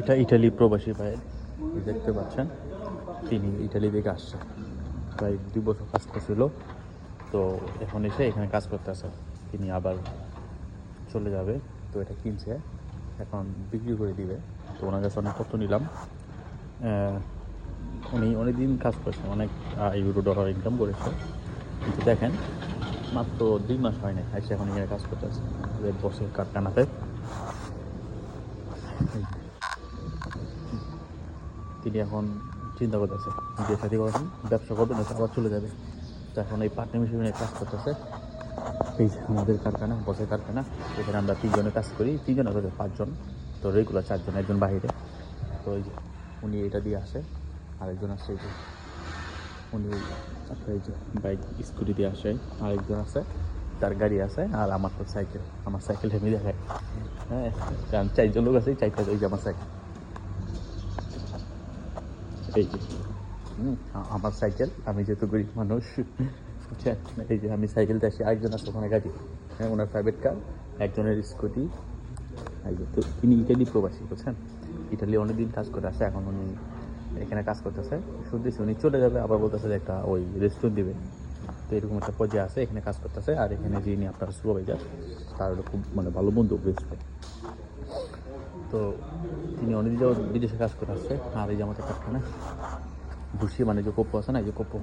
এটা ইটালি প্রবাসী ভাইয়ের দেখতে পাচ্ছেন, তিনি ইটালি থেকে আসছে প্রায় দুই বছর কাজ করছিল। তো এখন এসে এখানে কাজ করতেছে তিনি আবার চলে যাবে। তো এটা কিনছে। এখন বিক্রি করে দিবে। তো ওনার কাছে অনেক তথ্য নিলাম। উনি অনেকদিন কাজ করেছেন। অনেক ইউরো ডলার ইনকাম করেছে। কিন্তু দেখেন, মাত্র দুই মাস হয় না এসে এখন এখানে কাজ করতেছে বসের কারখানাতে। তিনি এখন চিন্তা করতেছে, বিয়ে সাথে করেন ব্যবসা করবেন আবার চলে যাবে। তো এখন এই পার্ট টাইম হিসেবে কাজ করতেছে। এই আমাদের কারখানা, বসের কারখানা, এখানে আমরা তিনজনে কাজ করি, তিনজন আছে পাঁচজন। তো রেগুলার চারজন, একজন বাইরে। তো ওই যে উনি এটা দিয়ে আসে, আরেকজন আসে এই যে উনি এই যে বাইক, স্কুটি দিয়ে আসে, আরেকজন আছে, তার গাড়ি আছে, আর আমার তো সাইকেল, আমার সাইকেল হেমি দেখায়। হ্যাঁ কারণ চারজন লোক আছে, চারটা ওই যে আমার সাইকেল। এই যে আমার সাইকেল, আমি যেহেতু গরিব মানুষ বুঝছেন এই যে আমি সাইকেলতে আসি, আরেকজন আছে ওখানে গাড়ি। হ্যাঁ ওনার প্রাইভেট কার একজনের স্কুটি তো তিনি ইটালি প্রবাসী, বুঝছেন? ইটালি অনেকদিন কাজ করে আসে এখন উনি এখানে কাজ করতেছে। শুনতেছি, উনি চলে যাবে, আবার বলতেছে যে একটা ওই রেস্টুরেন্ট দিবে। তো এরকম একটা পর্যায়ে আছে, এখানে কাজ করতেছে, আর এখানে যিনি আপনার সুপারভাইজার তার খুব মানে ভালো বন্ধু বেস্ট তো তিনি অনেক যাওয়ার বিদেশে কাজ করে আসছে, আর এই যে আমাদের কারখানা ভুসি মানে যে কোপো আছে না, এই যে কোপো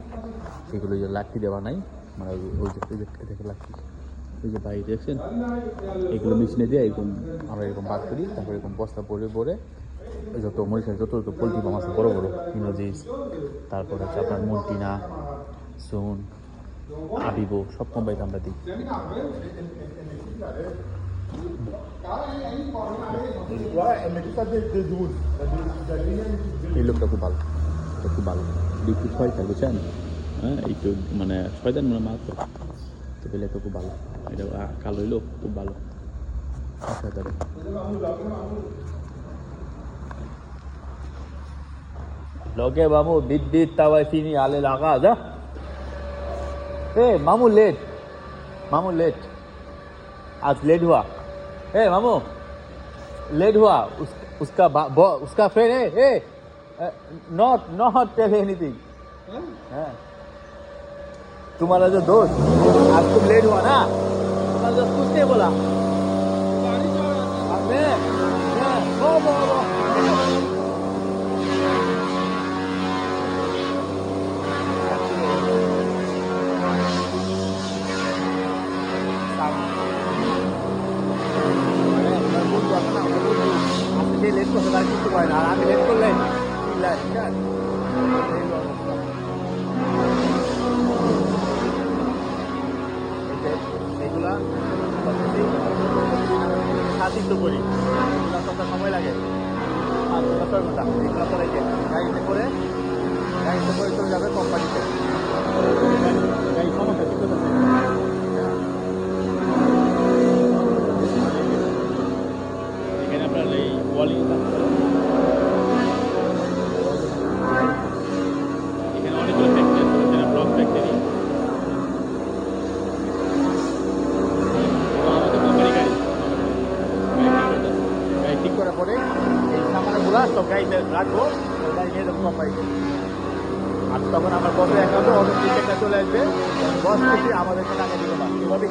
এগুলো যে লাঠি দেওয়া নাই মানে ওই- যে দেখে লাঠি ওই যে বাইরে দেখছেন, এগুলো মেশিনে দিয়ে এরকম আমরা এরকম বাদ করি, তারপরে এরকম বস্তা পরে পরে যত মরিচা যত যত পোলট্রি মাছ আছে, বড় বড়, ইনোজিস, তারপর হচ্ছে আপনার মন্টিনা, সোন, আবিবো, সব কোম্পানিতে আমরা দিই। এই হ্যাঁ, মানে ছয় দেন মানে মাত্র। তো পেলে তো খুব ভালো। এটা কালো লোক, খুব ভালো। আচ্ছা, আচ্ছা, আচ্ছা। লগে লোকে মামু বিদ্যুৎ তাওয়াই চিনি আলে, লাগা, যা। এ মামু লেট। মামু লেট। আজ লেট হওয়া ए मामू लेट हुआ उस, उसका बा- बॉ- उसका फ्रेंड है ए नॉट नॉट टेल एनीथिंग तुम्हारा जो दोस्त आज तुम लेट हुआ ना লেট করছে তার কিছু হয় না আর আমি লেট করলে করতেছি, সাহায্য করি এগুলা সময় লাগে ঘণ্টা ছয় ঘণ্টা এগুলো পরে যে গাড়িতে করে গাড়িতে করে চলে যাবে কোম্পানিতে রাখব গাড়ি নিয়ে যাব আর তখন আমার বসের অ্যাকাউন্টে অটো টিকেটটা চলে আসবে। বস আমাদেরকে টাকা দিবে না। এভাবেই